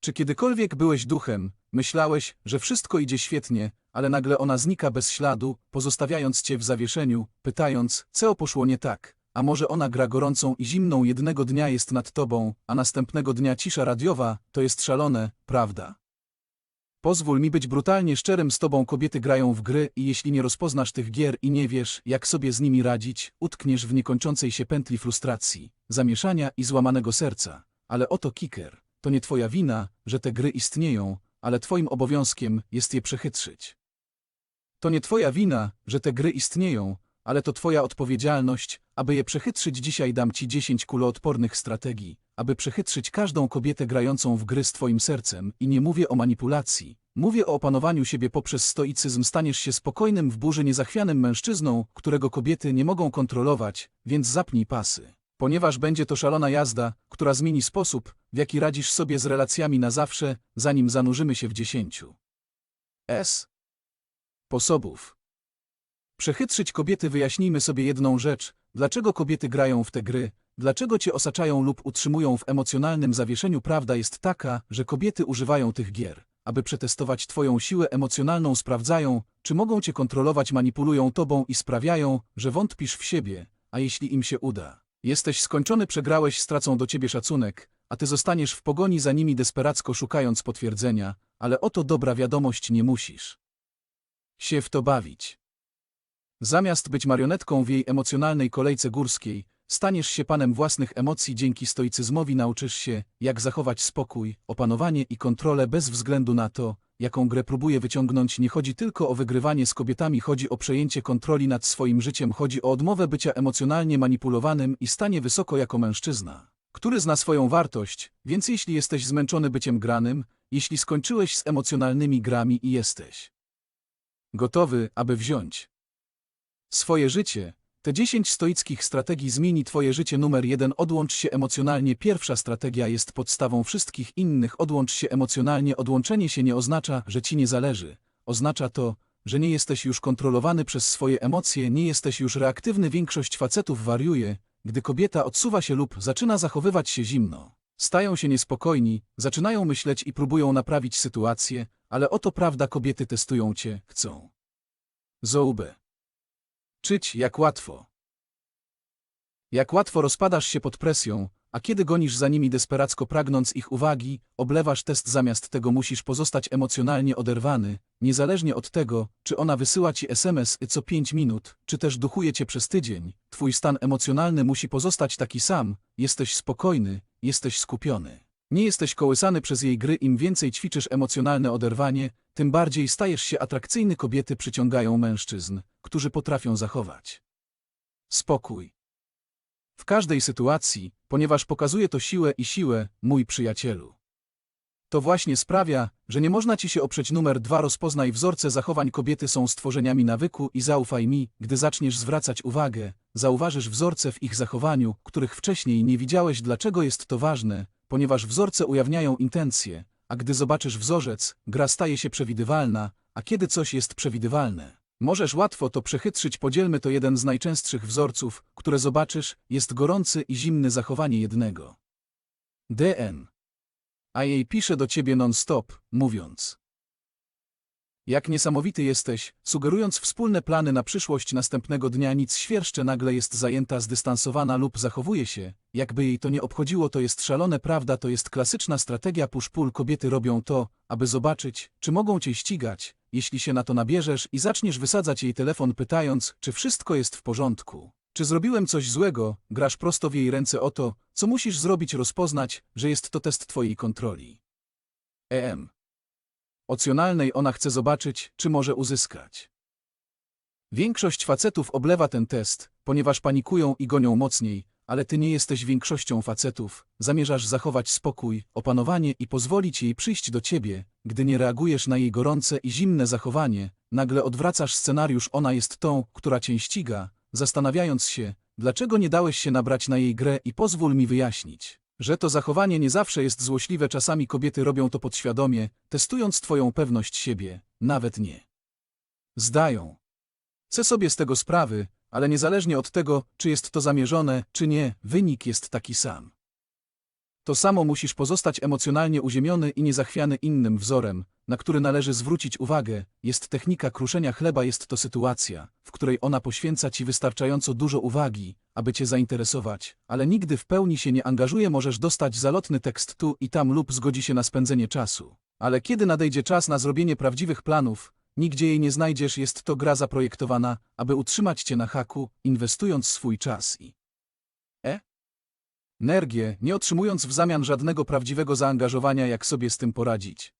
Czy kiedykolwiek byłeś duchem, myślałeś, że wszystko idzie świetnie, ale nagle ona znika bez śladu, pozostawiając cię w zawieszeniu, pytając, co poszło nie tak? A może ona gra gorącą i zimną jednego dnia jest nad tobą, a następnego dnia cisza radiowa, to jest szalone, prawda? Pozwól mi być brutalnie szczerym z tobą kobiety grają w gry i jeśli nie rozpoznasz tych gier i nie wiesz, jak sobie z nimi radzić, utkniesz w niekończącej się pętli frustracji, zamieszania i złamanego serca. Ale oto kiker. To nie twoja wina, że te gry istnieją, ale twoim obowiązkiem jest je przechytrzyć. To nie twoja wina, że te gry istnieją, ale to twoja odpowiedzialność, aby je przechytrzyć. Dzisiaj dam ci 10 kuloodpornych strategii, aby przechytrzyć każdą kobietę grającą w gry z twoim sercem i nie mówię o manipulacji. Mówię o opanowaniu siebie poprzez stoicyzm. Staniesz się spokojnym w burzy niezachwianym mężczyzną, którego kobiety nie mogą kontrolować, więc zapnij pasy. Ponieważ będzie to szalona jazda, która zmieni sposób, w jaki radzisz sobie z relacjami na zawsze, zanim zanurzymy się w dziesięciu. S. Sposobów. Przechytrzyć kobiety wyjaśnijmy sobie jedną rzecz, dlaczego kobiety grają w te gry, dlaczego cię osaczają lub utrzymują w emocjonalnym zawieszeniu. Prawda jest taka, że kobiety używają tych gier, aby przetestować twoją siłę emocjonalną, sprawdzają, czy mogą cię kontrolować, manipulują tobą i sprawiają, że wątpisz w siebie, a jeśli im się uda, jesteś skończony, przegrałeś, stracą do ciebie szacunek, a ty zostaniesz w pogoni za nimi desperacko szukając potwierdzenia, ale oto dobra wiadomość nie musisz się w to bawić. Zamiast być marionetką w jej emocjonalnej kolejce górskiej, staniesz się panem własnych emocji dzięki stoicyzmowi nauczysz się, jak zachować spokój, opanowanie i kontrolę bez względu na to, jaką grę próbuje wyciągnąć. Nie chodzi tylko o wygrywanie z kobietami, chodzi o przejęcie kontroli nad swoim życiem, chodzi o odmowę bycia emocjonalnie manipulowanym i stanie wysoko jako mężczyzna, który zna swoją wartość, więc jeśli jesteś zmęczony byciem granym, jeśli skończyłeś z emocjonalnymi grami i jesteś gotowy, aby wziąć swoje życie. Te 10 stoickich strategii zmieni Twoje życie. Numer 1. Odłącz się emocjonalnie. Pierwsza strategia jest podstawą wszystkich innych. Odłącz się emocjonalnie. Odłączenie się nie oznacza, że Ci nie zależy. Oznacza to, że nie jesteś już kontrolowany przez swoje emocje, nie jesteś już reaktywny. Większość facetów wariuje, gdy kobieta odsuwa się lub zaczyna zachowywać się zimno. Stają się niespokojni, zaczynają myśleć i próbują naprawić sytuację, ale oto prawda kobiety testują cię, chcą. Zoube. Czyć jak łatwo. Jak łatwo rozpadasz się pod presją, a kiedy gonisz za nimi desperacko pragnąc ich uwagi, oblewasz test zamiast tego musisz pozostać emocjonalnie oderwany, niezależnie od tego, czy ona wysyła ci SMS co 5 minut, czy też duchuje cię przez tydzień, twój stan emocjonalny musi pozostać taki sam, jesteś spokojny, jesteś skupiony. Nie jesteś kołysany przez jej gry, im więcej ćwiczysz emocjonalne oderwanie, tym bardziej stajesz się atrakcyjny. Kobiety przyciągają mężczyzn, którzy potrafią zachować spokój. W każdej sytuacji, ponieważ pokazuje to siłę i siłę, mój przyjacielu. To właśnie sprawia, że nie można ci się oprzeć numer dwa. Rozpoznaj wzorce zachowań kobiety są stworzeniami nawyku i zaufaj mi, gdy zaczniesz zwracać uwagę, zauważysz wzorce w ich zachowaniu, których wcześniej nie widziałeś. Dlaczego jest to ważne? Ponieważ wzorce ujawniają intencje, a gdy zobaczysz wzorzec, gra staje się przewidywalna, a kiedy coś jest przewidywalne, możesz łatwo to przechytrzyć. Podzielmy to jeden z najczęstszych wzorców, które zobaczysz, jest gorący i zimny zachowanie jednego. DN. A jej pisze do ciebie non-stop, mówiąc. Jak niesamowity jesteś, sugerując wspólne plany na przyszłość następnego dnia nic świerszcze nagle jest zajęta, zdystansowana lub zachowuje się, jakby jej to nie obchodziło to jest szalone prawda to jest klasyczna strategia push-pull kobiety robią to, aby zobaczyć, czy mogą cię ścigać, jeśli się na to nabierzesz i zaczniesz wysadzać jej telefon pytając, czy wszystko jest w porządku. Czy zrobiłem coś złego, grasz prosto w jej ręce o to, co musisz zrobić rozpoznać, że jest to test twojej kontroli. EM. Opcjonalnej ona chce zobaczyć, czy może uzyskać. Większość facetów oblewa ten test, ponieważ panikują i gonią mocniej, ale ty nie jesteś większością facetów, zamierzasz zachować spokój, opanowanie i pozwolić jej przyjść do ciebie, gdy nie reagujesz na jej gorące i zimne zachowanie, nagle odwracasz scenariusz ona jest tą, która cię ściga, zastanawiając się, dlaczego nie dałeś się nabrać na jej grę i pozwól mi wyjaśnić, że to zachowanie nie zawsze jest złośliwe, czasami kobiety robią to podświadomie, testując twoją pewność siebie, nawet nie. Zdają. Chcę sobie z tego sprawy, ale niezależnie od tego, czy jest to zamierzone, czy nie, wynik jest taki sam. To samo musisz pozostać emocjonalnie uziemiony i niezachwiany innym wzorem, na który należy zwrócić uwagę. Jest technika kruszenia chleba, jest to sytuacja, w której ona poświęca ci wystarczająco dużo uwagi, aby cię zainteresować, ale nigdy w pełni się nie angażuje, możesz dostać zalotny tekst tu i tam lub zgodzi się na spędzenie czasu. Ale kiedy nadejdzie czas na zrobienie prawdziwych planów, nigdzie jej nie znajdziesz, jest to gra zaprojektowana, aby utrzymać cię na haku, inwestując swój czas i e? energię, nie otrzymując w zamian żadnego prawdziwego zaangażowania, jak sobie z tym poradzić.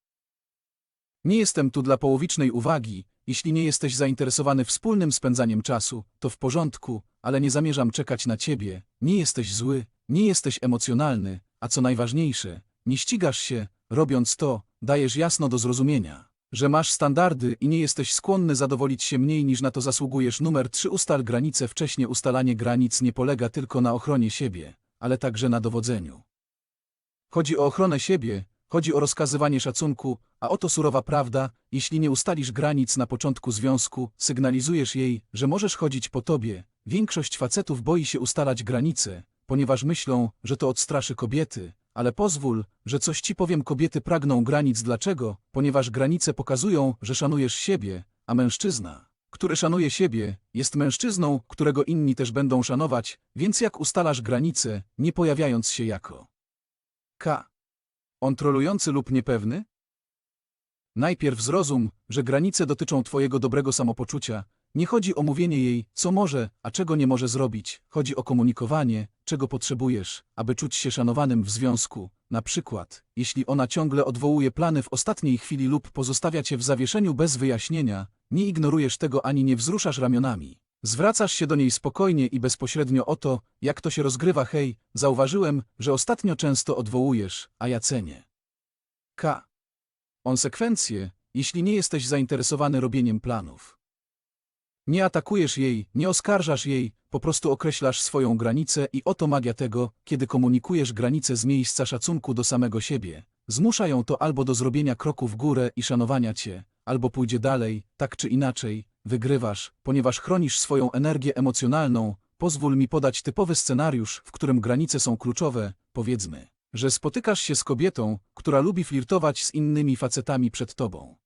Nie jestem tu dla połowicznej uwagi, jeśli nie jesteś zainteresowany wspólnym spędzaniem czasu, to w porządku, ale nie zamierzam czekać na ciebie, nie jesteś zły, nie jesteś emocjonalny, a co najważniejsze, nie ścigasz się, robiąc to, dajesz jasno do zrozumienia, że masz standardy i nie jesteś skłonny zadowolić się mniej niż na to zasługujesz. Numer 3 Ustal granice Wcześnie ustalanie granic nie polega tylko na ochronie siebie, ale także na dowodzeniu. Chodzi o ochronę siebie, chodzi o rozkazywanie szacunku, a oto surowa prawda, jeśli nie ustalisz granic na początku związku, sygnalizujesz jej, że możesz chodzić po tobie. Większość facetów boi się ustalać granice, ponieważ myślą, że to odstraszy kobiety, ale pozwól, że coś ci powiem kobiety pragną granic dlaczego? Ponieważ granice pokazują, że szanujesz siebie, a mężczyzna, który szanuje siebie, jest mężczyzną, którego inni też będą szanować, więc jak ustalasz granice, nie pojawiając się jako K. On trolujący lub niepewny? Najpierw zrozum, że granice dotyczą twojego dobrego samopoczucia. Nie chodzi o mówienie jej, co może, a czego nie może zrobić. Chodzi o komunikowanie, czego potrzebujesz, aby czuć się szanowanym w związku. Na przykład, jeśli ona ciągle odwołuje plany w ostatniej chwili lub pozostawia cię w zawieszeniu bez wyjaśnienia, nie ignorujesz tego ani nie wzruszasz ramionami. Zwracasz się do niej spokojnie i bezpośrednio o to, jak to się rozgrywa. Hej, zauważyłem, że ostatnio często odwołujesz, a ja cenię. K. Konsekwencje, jeśli nie jesteś zainteresowany robieniem planów. Nie atakujesz jej, nie oskarżasz jej, po prostu określasz swoją granicę i oto magia tego, kiedy komunikujesz granicę z miejsca szacunku do samego siebie. Zmusza ją to albo do zrobienia kroku w górę i szanowania cię, albo pójdzie dalej, tak czy inaczej, wygrywasz, ponieważ chronisz swoją energię emocjonalną. Pozwól mi podać typowy scenariusz, w którym granice są kluczowe, powiedzmy, że spotykasz się z kobietą, która lubi flirtować z innymi facetami przed tobą.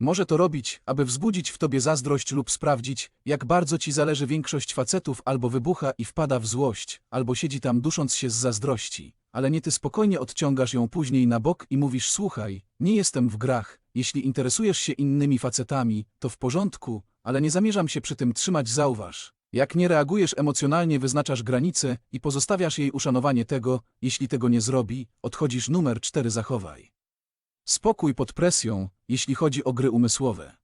Może to robić, aby wzbudzić w tobie zazdrość lub sprawdzić, jak bardzo ci zależy większość facetów albo wybucha i wpada w złość, albo siedzi tam dusząc się z zazdrości. Ale nie ty spokojnie odciągasz ją później na bok i mówisz słuchaj, nie jestem w grach, jeśli interesujesz się innymi facetami, to w porządku, ale nie zamierzam się przy tym trzymać zauważ. Jak nie reagujesz emocjonalnie wyznaczasz granice i pozostawiasz jej uszanowanie tego, jeśli tego nie zrobi, odchodzisz numer 4 zachowaj. Spokój pod presją, jeśli chodzi o gry umysłowe.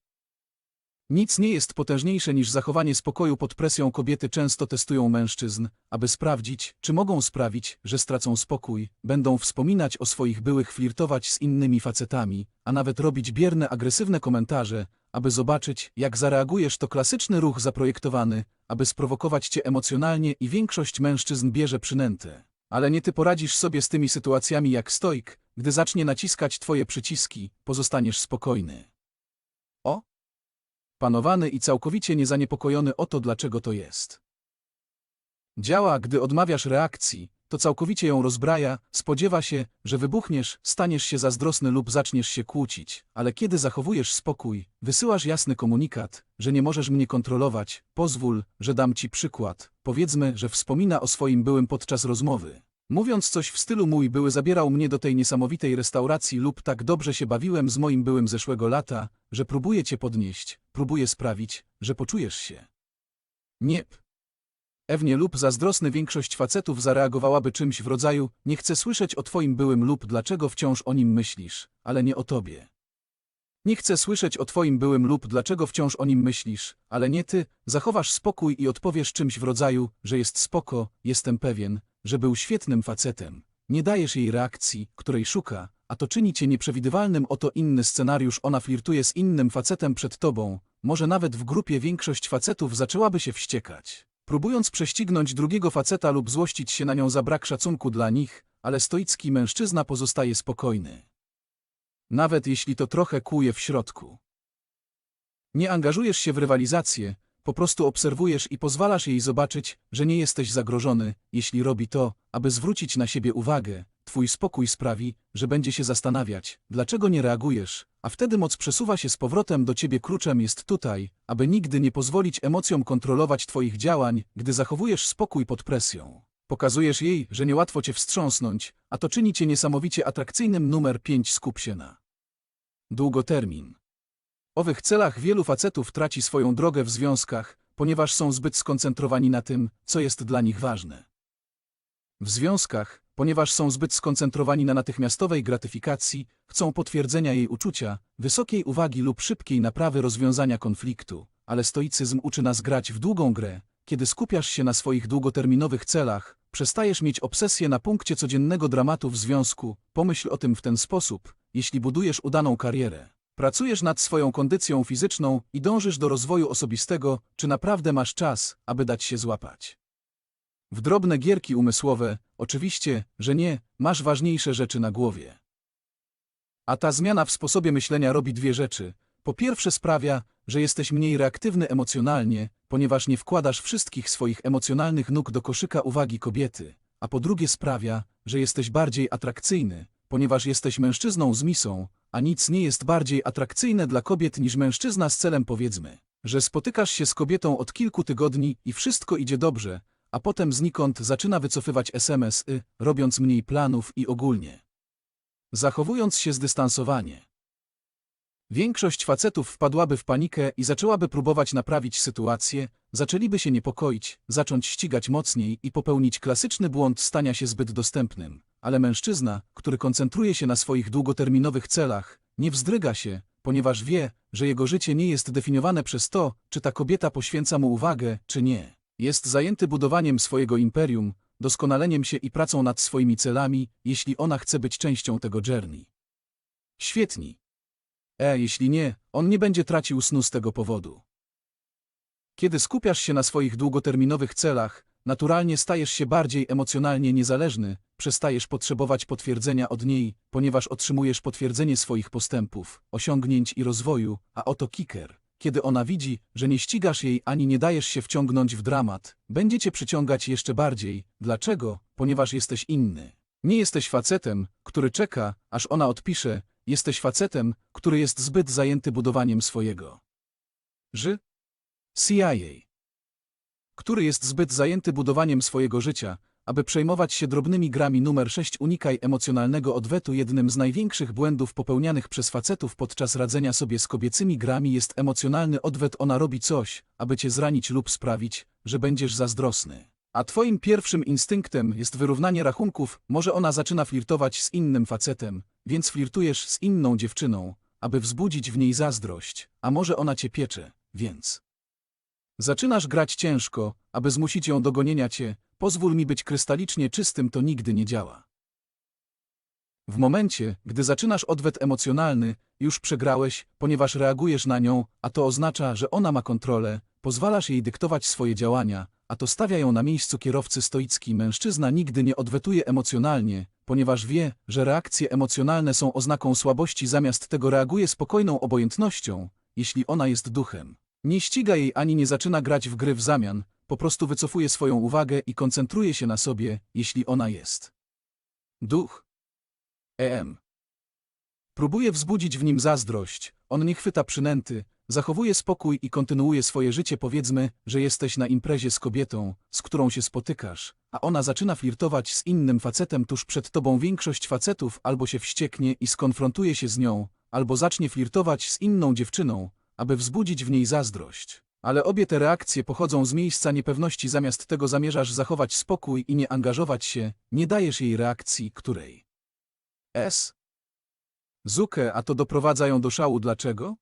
Nic nie jest potężniejsze niż zachowanie spokoju pod presją. Kobiety często testują mężczyzn, aby sprawdzić, czy mogą sprawić, że stracą spokój, będą wspominać o swoich byłych, flirtować z innymi facetami, a nawet robić bierne, agresywne komentarze, aby zobaczyć, jak zareagujesz. To klasyczny ruch zaprojektowany, aby sprowokować cię emocjonalnie i większość mężczyzn bierze przynętę. Ale nie ty poradzisz sobie z tymi sytuacjami jak stoik, gdy zacznie naciskać twoje przyciski, pozostaniesz spokojny. Panowany i całkowicie niezaniepokojony o to, dlaczego to jest. Działa, gdy odmawiasz reakcji, to całkowicie ją rozbraja, spodziewa się, że wybuchniesz, staniesz się zazdrosny lub zaczniesz się kłócić, ale kiedy zachowujesz spokój, wysyłasz jasny komunikat, że nie możesz mnie kontrolować, pozwól, że dam ci przykład, powiedzmy, że wspomina o swoim byłym podczas rozmowy. Mówiąc coś w stylu mój były zabierał mnie do tej niesamowitej restauracji lub tak dobrze się bawiłem z moim byłym zeszłego lata, że próbuję cię podnieść, próbuję sprawić, że poczujesz się. Niep. Ewnie lub zazdrosny większość facetów zareagowałaby czymś w rodzaju nie chcę słyszeć o twoim byłym lub dlaczego wciąż o nim myślisz, ale nie o tobie. Nie chcę słyszeć o twoim byłym lub dlaczego wciąż o nim myślisz, ale nie ty, zachowasz spokój i odpowiesz czymś w rodzaju, że jest spoko, jestem pewien, że był świetnym facetem. Nie dajesz jej reakcji, której szuka, a to czyni cię nieprzewidywalnym. Oto inny scenariusz, ona flirtuje z innym facetem przed tobą. Może nawet w grupie większość facetów zaczęłaby się wściekać. Próbując prześcignąć drugiego faceta lub złościć się na nią za brak szacunku dla nich, ale stoicki mężczyzna pozostaje spokojny. Nawet jeśli to trochę kłuje w środku. Nie angażujesz się w rywalizację, po prostu obserwujesz i pozwalasz jej zobaczyć, że nie jesteś zagrożony, jeśli robi to, aby zwrócić na siebie uwagę. Twój spokój sprawi, że będzie się zastanawiać, dlaczego nie reagujesz, a wtedy moc przesuwa się z powrotem do ciebie. Kluczem jest tutaj, aby nigdy nie pozwolić emocjom kontrolować twoich działań, gdy zachowujesz spokój pod presją. Pokazujesz jej, że niełatwo cię wstrząsnąć, a to czyni cię niesamowicie atrakcyjnym. Numer 5 skup się na długotermin. Owych celach wielu facetów traci swoją drogę w związkach, ponieważ są zbyt skoncentrowani na tym, co jest dla nich ważne. W związkach, ponieważ są zbyt skoncentrowani na natychmiastowej gratyfikacji, chcą potwierdzenia jej uczucia, wysokiej uwagi lub szybkiej naprawy rozwiązania konfliktu, ale stoicyzm uczy nas grać w długą grę. Kiedy skupiasz się na swoich długoterminowych celach, przestajesz mieć obsesję na punkcie codziennego dramatu w związku. Pomyśl o tym w ten sposób, jeśli budujesz udaną karierę. Pracujesz nad swoją kondycją fizyczną i dążysz do rozwoju osobistego, czy naprawdę masz czas, aby dać się złapać? W drobne gierki umysłowe, oczywiście, że nie, masz ważniejsze rzeczy na głowie. A ta zmiana w sposobie myślenia robi dwie rzeczy. Po pierwsze sprawia, że jesteś mniej reaktywny emocjonalnie, ponieważ nie wkładasz wszystkich swoich emocjonalnych nóg do koszyka uwagi kobiety, a po drugie sprawia, że jesteś bardziej atrakcyjny, ponieważ jesteś mężczyzną z misą, a nic nie jest bardziej atrakcyjne dla kobiet niż mężczyzna z celem powiedzmy, że spotykasz się z kobietą od kilku tygodni i wszystko idzie dobrze, a potem znikąd zaczyna wycofywać SMS-y, robiąc mniej planów i ogólnie. Zachowując się zdystansowanie. Większość facetów wpadłaby w panikę i zaczęłaby próbować naprawić sytuację, zaczęliby się niepokoić, zacząć ścigać mocniej i popełnić klasyczny błąd stania się zbyt dostępnym. Ale mężczyzna, który koncentruje się na swoich długoterminowych celach, nie wzdryga się, ponieważ wie, że jego życie nie jest definiowane przez to, czy ta kobieta poświęca mu uwagę, czy nie. Jest zajęty budowaniem swojego imperium, doskonaleniem się i pracą nad swoimi celami, jeśli ona chce być częścią tego journey. Świetni. E, jeśli nie, on nie będzie tracił snu z tego powodu. Kiedy skupiasz się na swoich długoterminowych celach, naturalnie stajesz się bardziej emocjonalnie niezależny, przestajesz potrzebować potwierdzenia od niej, ponieważ otrzymujesz potwierdzenie swoich postępów, osiągnięć i rozwoju, a oto kicker. Kiedy ona widzi, że nie ścigasz jej ani nie dajesz się wciągnąć w dramat, będzie cię przyciągać jeszcze bardziej. Dlaczego? Ponieważ jesteś inny. Nie jesteś facetem, który czeka, aż ona odpisze, jesteś facetem, który jest zbyt zajęty budowaniem swojego. Ży? CIA. Który jest zbyt zajęty budowaniem swojego życia, aby przejmować się drobnymi grami numer 6 unikaj emocjonalnego odwetu. Jednym z największych błędów popełnianych przez facetów podczas radzenia sobie z kobiecymi grami jest emocjonalny odwet. Ona robi coś, aby cię zranić lub sprawić, że będziesz zazdrosny. A twoim pierwszym instynktem jest wyrównanie rachunków, może ona zaczyna flirtować z innym facetem, więc flirtujesz z inną dziewczyną, aby wzbudzić w niej zazdrość, a może ona cię piecze, więc... Zaczynasz grać ciężko, aby zmusić ją do gonienia cię, pozwól mi być krystalicznie czystym to nigdy nie działa. W momencie, gdy zaczynasz odwet emocjonalny, już przegrałeś, ponieważ reagujesz na nią, a to oznacza, że ona ma kontrolę, pozwalasz jej dyktować swoje działania, a to stawia ją na miejscu kierowcy stoicki. Mężczyzna nigdy nie odwetuje emocjonalnie, ponieważ wie, że reakcje emocjonalne są oznaką słabości, zamiast tego reaguje spokojną obojętnością, jeśli ona jest duchem. Nie ściga jej ani nie zaczyna grać w gry w zamian, po prostu wycofuje swoją uwagę i koncentruje się na sobie, jeśli ona jest. Duch. EM. Próbuje wzbudzić w nim zazdrość, on nie chwyta przynęty, zachowuje spokój i kontynuuje swoje życie. Powiedzmy, że jesteś na imprezie z kobietą, z którą się spotykasz, a ona zaczyna flirtować z innym facetem tuż przed tobą. Większość facetów albo się wścieknie i skonfrontuje się z nią, albo zacznie flirtować z inną dziewczyną, aby wzbudzić w niej zazdrość. Ale obie te reakcje pochodzą z miejsca niepewności, zamiast tego zamierzasz zachować spokój i nie angażować się, nie dajesz jej reakcji, której S. Zukę, a to doprowadza ją do szału. Dlaczego?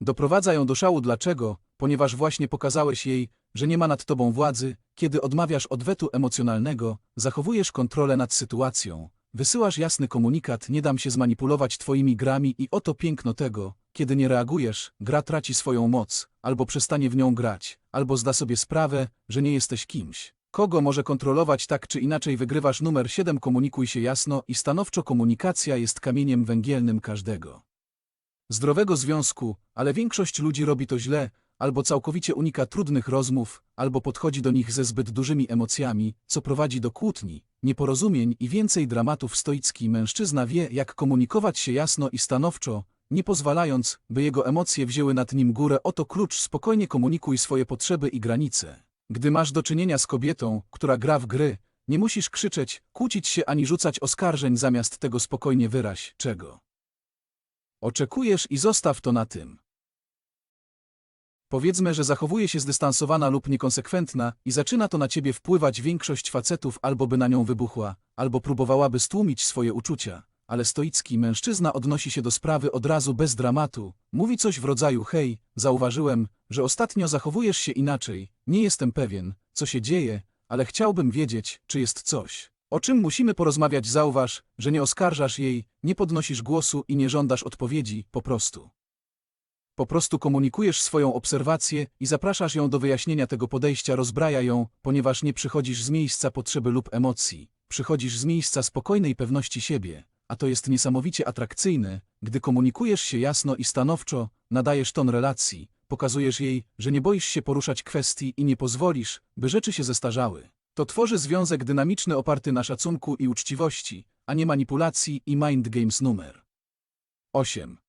Doprowadza ją do szału dlaczego? Ponieważ właśnie pokazałeś jej, że nie ma nad tobą władzy, kiedy odmawiasz odwetu emocjonalnego, zachowujesz kontrolę nad sytuacją, wysyłasz jasny komunikat, nie dam się zmanipulować twoimi grami i oto piękno tego, kiedy nie reagujesz, gra traci swoją moc, albo przestanie w nią grać, albo zda sobie sprawę, że nie jesteś kimś. Kogo może kontrolować tak czy inaczej wygrywasz numer 7 komunikuj się jasno i stanowczo komunikacja jest kamieniem węgielnym każdego zdrowego związku, ale większość ludzi robi to źle, albo całkowicie unika trudnych rozmów, albo podchodzi do nich ze zbyt dużymi emocjami, co prowadzi do kłótni, nieporozumień i więcej dramatów stoicki mężczyzna wie, jak komunikować się jasno i stanowczo, nie pozwalając, by jego emocje wzięły nad nim górę. Oto klucz, spokojnie komunikuj swoje potrzeby i granice. Gdy masz do czynienia z kobietą, która gra w gry, nie musisz krzyczeć, kłócić się ani rzucać oskarżeń, zamiast tego spokojnie wyraź, czego oczekujesz i zostaw to na tym. Powiedzmy, że zachowuje się zdystansowana lub niekonsekwentna i zaczyna to na ciebie wpływać większość facetów albo by na nią wybuchła, albo próbowałaby stłumić swoje uczucia. Ale stoicki mężczyzna odnosi się do sprawy od razu bez dramatu. Mówi coś w rodzaju hej, zauważyłem, że ostatnio zachowujesz się inaczej. Nie jestem pewien, co się dzieje, ale chciałbym wiedzieć, czy jest coś. O czym musimy porozmawiać zauważ, że nie oskarżasz jej, nie podnosisz głosu i nie żądasz odpowiedzi, po prostu. Po prostu komunikujesz swoją obserwację i zapraszasz ją do wyjaśnienia tego podejścia, rozbraja ją, ponieważ nie przychodzisz z miejsca potrzeby lub emocji. Przychodzisz z miejsca spokojnej pewności siebie, a to jest niesamowicie atrakcyjne, gdy komunikujesz się jasno i stanowczo, nadajesz ton relacji, pokazujesz jej, że nie boisz się poruszać kwestii i nie pozwolisz, by rzeczy się zestarzały. To tworzy związek dynamiczny oparty na szacunku i uczciwości, a nie manipulacji i mind games numer 8.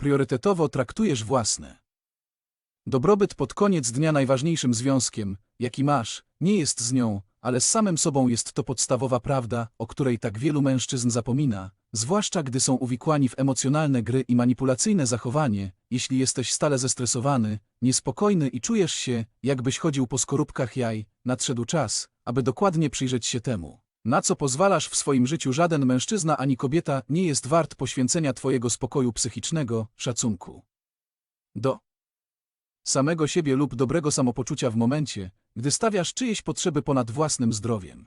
Priorytetowo traktujesz własne. Dobrobyt pod koniec dnia najważniejszym związkiem, jaki masz, nie jest z nią, ale z samym sobą jest to podstawowa prawda, o której tak wielu mężczyzn zapomina, zwłaszcza gdy są uwikłani w emocjonalne gry i manipulacyjne zachowanie, jeśli jesteś stale zestresowany, niespokojny i czujesz się, jakbyś chodził po skorupkach jaj, nadszedł czas, aby dokładnie przyjrzeć się temu. Na co pozwalasz w swoim życiu żaden mężczyzna ani kobieta nie jest wart poświęcenia twojego spokoju psychicznego, szacunku. Do samego siebie lub dobrego samopoczucia w momencie, gdy stawiasz czyjeś potrzeby ponad własnym zdrowiem.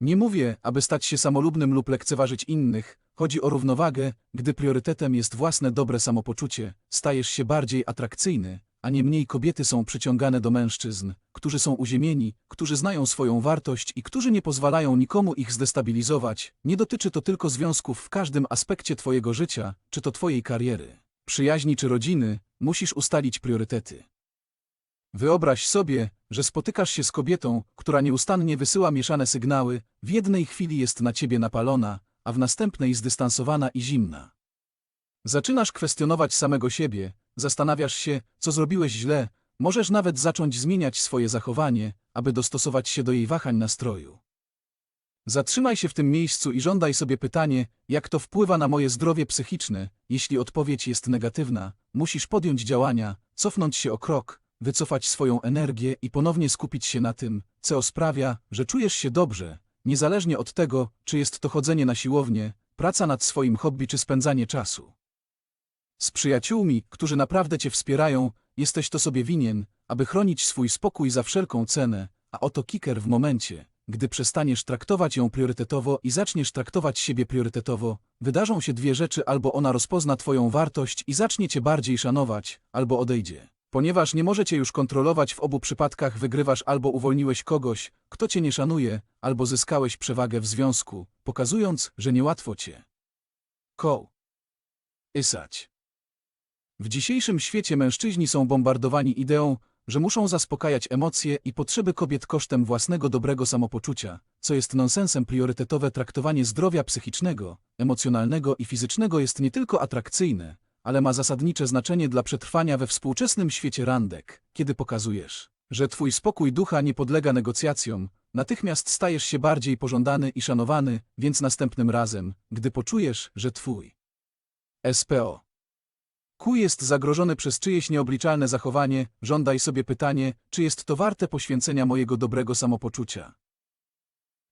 Nie mówię, aby stać się samolubnym lub lekceważyć innych, chodzi o równowagę, gdy priorytetem jest własne dobre samopoczucie, stajesz się bardziej atrakcyjny, a nie mniej kobiety są przyciągane do mężczyzn, którzy są uziemieni, którzy znają swoją wartość i którzy nie pozwalają nikomu ich zdestabilizować. Nie dotyczy to tylko związków w każdym aspekcie twojego życia, czy to twojej kariery, przyjaźni czy rodziny, musisz ustalić priorytety. Wyobraź sobie, że spotykasz się z kobietą, która nieustannie wysyła mieszane sygnały, w jednej chwili jest na ciebie napalona, a w następnej zdystansowana i zimna. Zaczynasz kwestionować samego siebie, zastanawiasz się, co zrobiłeś źle, możesz nawet zacząć zmieniać swoje zachowanie, aby dostosować się do jej wahań nastroju. Zatrzymaj się w tym miejscu i żądaj sobie pytanie, jak to wpływa na moje zdrowie psychiczne. Jeśli odpowiedź jest negatywna, musisz podjąć działania, cofnąć się o krok, wycofać swoją energię i ponownie skupić się na tym, co sprawia, że czujesz się dobrze, niezależnie od tego, czy jest to chodzenie na siłownię, praca nad swoim hobby czy spędzanie czasu. Z przyjaciółmi, którzy naprawdę cię wspierają, jesteś to sobie winien, aby chronić swój spokój za wszelką cenę, a oto kiker w momencie, gdy przestaniesz traktować ją priorytetowo i zaczniesz traktować siebie priorytetowo, wydarzą się dwie rzeczy albo ona rozpozna twoją wartość i zacznie cię bardziej szanować, albo odejdzie. Ponieważ nie możecie już kontrolować w obu przypadkach wygrywasz albo uwolniłeś kogoś, kto cię nie szanuje, albo zyskałeś przewagę w związku, pokazując, że niełatwo cię. Koł. Isać. W dzisiejszym świecie mężczyźni są bombardowani ideą, że muszą zaspokajać emocje i potrzeby kobiet kosztem własnego dobrego samopoczucia, co jest nonsensem priorytetowe traktowanie zdrowia psychicznego, emocjonalnego i fizycznego jest nie tylko atrakcyjne, ale ma zasadnicze znaczenie dla przetrwania we współczesnym świecie randek. Kiedy pokazujesz, że twój spokój ducha nie podlega negocjacjom, natychmiast stajesz się bardziej pożądany i szanowany, więc następnym razem, gdy poczujesz, że twój SPO Q jest zagrożony przez czyjeś nieobliczalne zachowanie, żądaj sobie pytanie, czy jest to warte poświęcenia mojego dobrego samopoczucia.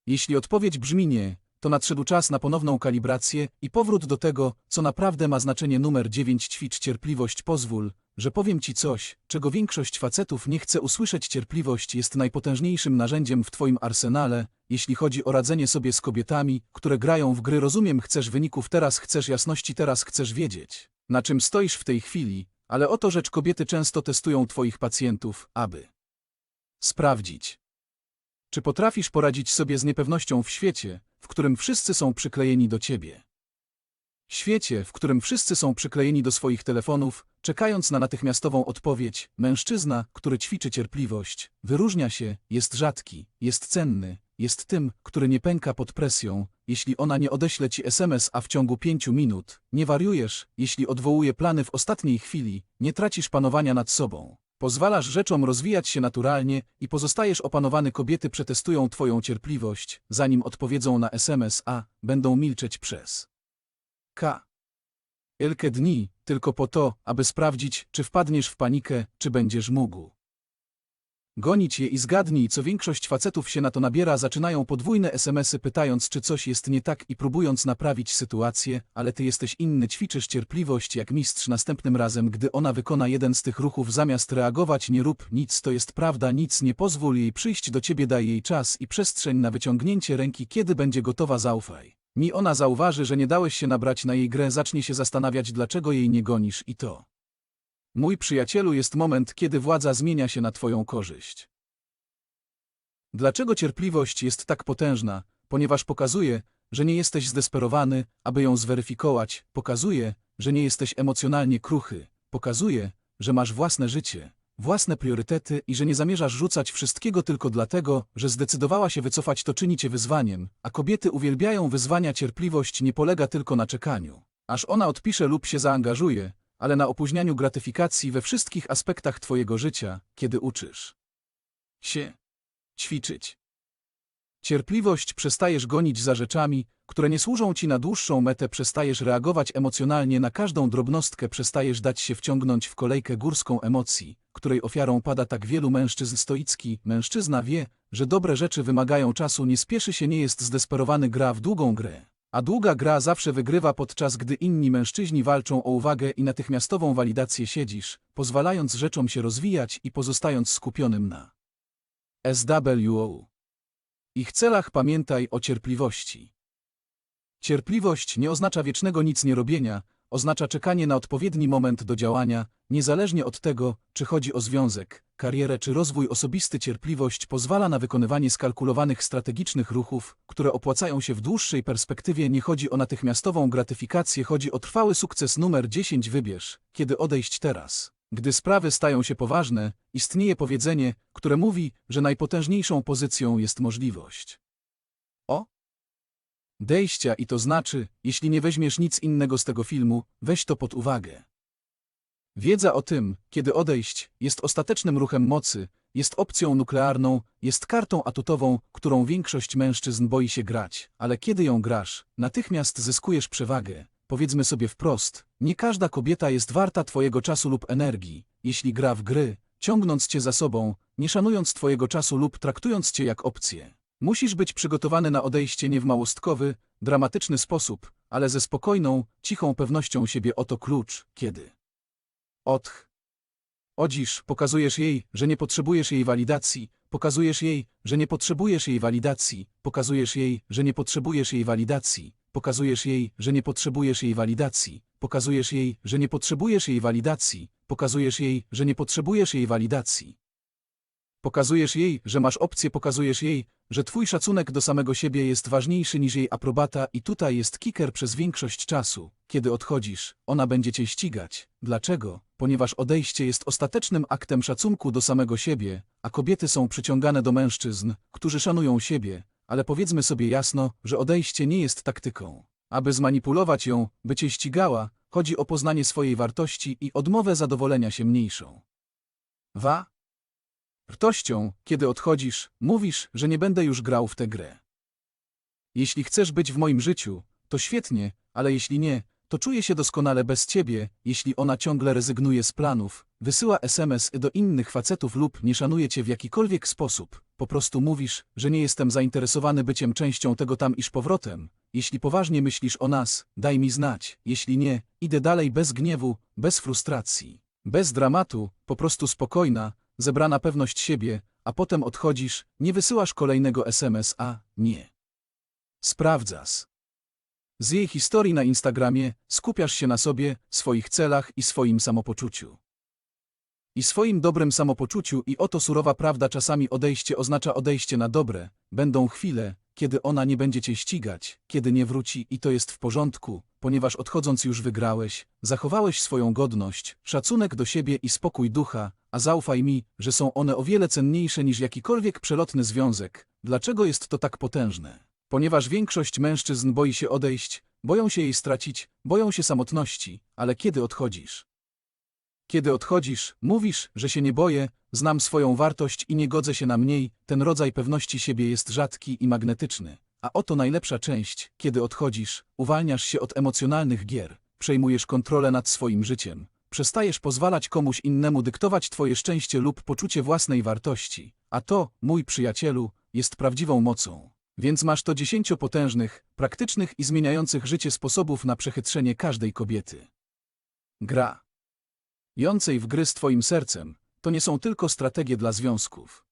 Jeśli odpowiedź brzmi nie, to nadszedł czas na ponowną kalibrację i powrót do tego, co naprawdę ma znaczenie numer 9 ćwicz cierpliwość pozwól, że powiem ci coś, czego większość facetów nie chce usłyszeć. Cierpliwość jest najpotężniejszym narzędziem w twoim arsenale, jeśli chodzi o radzenie sobie z kobietami, które grają w gry. Rozumiem chcesz wyników teraz chcesz jasności teraz chcesz wiedzieć, na czym stoisz w tej chwili, ale oto rzecz kobiety często testują twoich pacjentów, aby sprawdzić, czy potrafisz poradzić sobie z niepewnością w świecie, w którym wszyscy są przyklejeni do ciebie. świecie, w którym wszyscy są przyklejeni do swoich telefonów, czekając na natychmiastową odpowiedź, mężczyzna, który ćwiczy cierpliwość, wyróżnia się, jest rzadki, jest cenny, jest tym, który nie pęka pod presją, jeśli ona nie odeśle ci SMS, a w ciągu pięciu minut, nie wariujesz, jeśli odwołuje plany w ostatniej chwili, nie tracisz panowania nad sobą. Pozwalasz rzeczom rozwijać się naturalnie i pozostajesz opanowany. Kobiety przetestują twoją cierpliwość, zanim odpowiedzą na SMS, a będą milczeć przez K. Wielkie dni, tylko po to, aby sprawdzić, czy wpadniesz w panikę, czy będziesz mógł. Gonić je i zgadnij, co większość facetów się na to nabiera, zaczynają podwójne SMSy pytając, czy coś jest nie tak i próbując naprawić sytuację, ale ty jesteś inny, ćwiczysz cierpliwość jak mistrz następnym razem, gdy ona wykona jeden z tych ruchów zamiast reagować nie rób nic, to jest prawda, nic nie pozwól jej przyjść do ciebie, daj jej czas i przestrzeń na wyciągnięcie ręki, kiedy będzie gotowa, zaufaj. Mi ona zauważy, że nie dałeś się nabrać na jej grę, zacznie się zastanawiać, dlaczego jej nie gonisz i to. Mój przyjacielu jest moment, kiedy władza zmienia się na twoją korzyść. Dlaczego cierpliwość jest tak potężna? Ponieważ pokazuje, że nie jesteś zdesperowany, aby ją zweryfikować, pokazuje, że nie jesteś emocjonalnie kruchy, pokazuje, że masz własne życie, własne priorytety i że nie zamierzasz rzucać wszystkiego tylko dlatego, że zdecydowała się wycofać to czyni cię wyzwaniem, a kobiety uwielbiają wyzwania cierpliwość nie polega tylko na czekaniu. Aż ona odpisze lub się zaangażuje, ale na opóźnianiu gratyfikacji we wszystkich aspektach twojego życia, kiedy uczysz się ćwiczyć. Cierpliwość przestajesz gonić za rzeczami, które nie służą ci na dłuższą metę, przestajesz reagować emocjonalnie na każdą drobnostkę, przestajesz dać się wciągnąć w kolejkę górską emocji, której ofiarą pada tak wielu mężczyzn stoicki. Mężczyzna wie, że dobre rzeczy wymagają czasu, nie spieszy się, nie jest zdesperowany, gra w długą grę. A długa gra zawsze wygrywa podczas gdy inni mężczyźni walczą o uwagę i natychmiastową walidację siedzisz, pozwalając rzeczom się rozwijać i pozostając skupionym na SWO. Ich celach pamiętaj o cierpliwości. Cierpliwość nie oznacza wiecznego nic nie robienia, oznacza czekanie na odpowiedni moment do działania, niezależnie od tego, czy chodzi o związek, karierę czy rozwój osobisty. Cierpliwość pozwala na wykonywanie skalkulowanych strategicznych ruchów, które opłacają się w dłuższej perspektywie. Nie chodzi o natychmiastową gratyfikację, chodzi o trwały sukces numer 10. Wybierz, kiedy odejść teraz. Gdy sprawy stają się poważne, istnieje powiedzenie, które mówi, że najpotężniejszą pozycją jest możliwość. Dejścia i to znaczy, jeśli nie weźmiesz nic innego z tego filmu, weź to pod uwagę. Wiedza o tym, kiedy odejść, jest ostatecznym ruchem mocy, jest opcją nuklearną, jest kartą atutową, którą większość mężczyzn boi się grać, ale kiedy ją grasz, natychmiast zyskujesz przewagę. Powiedzmy sobie wprost, nie każda kobieta jest warta twojego czasu lub energii, jeśli gra w gry, ciągnąc cię za sobą, nie szanując twojego czasu lub traktując cię jak opcję. Musisz być przygotowany na odejście nie w małostkowy, dramatyczny sposób, ale ze spokojną, cichą pewnością siebie. Oto klucz, kiedy. Otch. Odzisz, pokazujesz jej, że nie potrzebujesz jej walidacji, pokazujesz jej, że nie potrzebujesz jej walidacji, pokazujesz jej, że nie potrzebujesz jej walidacji, pokazujesz jej, że nie potrzebujesz jej walidacji, pokazujesz jej, że nie potrzebujesz jej walidacji, pokazujesz jej, że nie potrzebujesz jej walidacji. Pokazujesz jej, że masz opcję, pokazujesz jej, że twój szacunek do samego siebie jest ważniejszy niż jej aprobata i tutaj jest kiker przez większość czasu. Kiedy odchodzisz, ona będzie cię ścigać. Dlaczego? Ponieważ odejście jest ostatecznym aktem szacunku do samego siebie, a kobiety są przyciągane do mężczyzn, którzy szanują siebie, ale powiedzmy sobie jasno, że odejście nie jest taktyką. Aby zmanipulować ją, by cię ścigała, chodzi o poznanie swojej wartości i odmowę zadowolenia się mniejszą. Wa? Rtością, kiedy odchodzisz, mówisz, że nie będę już grał w tę grę. Jeśli chcesz być w moim życiu, to świetnie, ale jeśli nie, to czuję się doskonale bez ciebie, jeśli ona ciągle rezygnuje z planów, wysyła SMS do innych facetów lub nie szanuje cię w jakikolwiek sposób, po prostu mówisz, że nie jestem zainteresowany byciem częścią tego tam iż powrotem. Jeśli poważnie myślisz o nas, daj mi znać, jeśli nie, idę dalej bez gniewu, bez frustracji, bez dramatu, po prostu spokojna, zebrana pewność siebie, a potem odchodzisz, nie wysyłasz kolejnego SMS, a nie. Sprawdzasz. Z jej historii na Instagramie skupiasz się na sobie, swoich celach i swoim samopoczuciu. I swoim dobrym samopoczuciu i oto surowa prawda czasami odejście oznacza odejście na dobre, będą chwile, kiedy ona nie będzie cię ścigać, kiedy nie wróci i to jest w porządku, ponieważ odchodząc już wygrałeś, zachowałeś swoją godność, szacunek do siebie i spokój ducha, a zaufaj mi, że są one o wiele cenniejsze niż jakikolwiek przelotny związek. Dlaczego jest to tak potężne? Ponieważ większość mężczyzn boi się odejść, boją się jej stracić, boją się samotności, ale kiedy odchodzisz? Kiedy odchodzisz, mówisz, że się nie boję, znam swoją wartość i nie godzę się na mniej, ten rodzaj pewności siebie jest rzadki i magnetyczny. A oto najlepsza część, kiedy odchodzisz, uwalniasz się od emocjonalnych gier, przejmujesz kontrolę nad swoim życiem, przestajesz pozwalać komuś innemu dyktować twoje szczęście lub poczucie własnej wartości. A to, mój przyjacielu, jest prawdziwą mocą. Więc masz to dziesięcio potężnych, praktycznych i zmieniających życie sposobów na przechytrzenie każdej kobiety. Gra. Jącej w gry z twoim sercem, to nie są tylko strategie dla związków.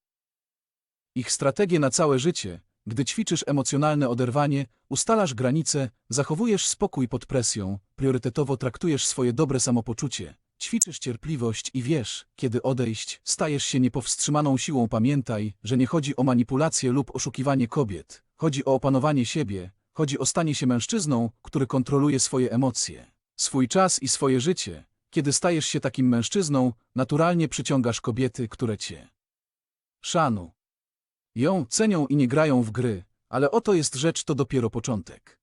Ich strategie na całe życie, gdy ćwiczysz emocjonalne oderwanie, ustalasz granice, zachowujesz spokój pod presją, priorytetowo traktujesz swoje dobre samopoczucie, ćwiczysz cierpliwość i wiesz, kiedy odejść, stajesz się niepowstrzymaną siłą. Pamiętaj, że nie chodzi o manipulację lub oszukiwanie kobiet, chodzi o opanowanie siebie, chodzi o stanie się mężczyzną, który kontroluje swoje emocje, swój czas i swoje życie. Kiedy stajesz się takim mężczyzną, naturalnie przyciągasz kobiety, które cię szanu. Ją cenią i nie grają w gry, ale oto jest rzecz, to dopiero początek.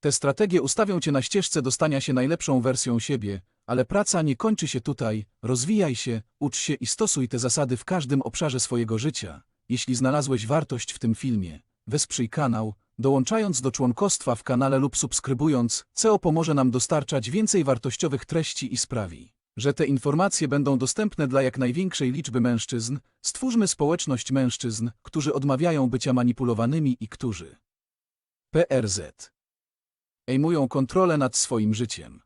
Te strategie ustawią cię na ścieżce do stania się najlepszą wersją siebie, ale praca nie kończy się tutaj, rozwijaj się, ucz się i stosuj te zasady w każdym obszarze swojego życia. Jeśli znalazłeś wartość w tym filmie, wesprzyj kanał, dołączając do członkostwa w kanale lub subskrybując, CO pomoże nam dostarczać więcej wartościowych treści i sprawi, że te informacje będą dostępne dla jak największej liczby mężczyzn. Stwórzmy społeczność mężczyzn, którzy odmawiają bycia manipulowanymi i którzy PRZ ejmują kontrolę nad swoim życiem.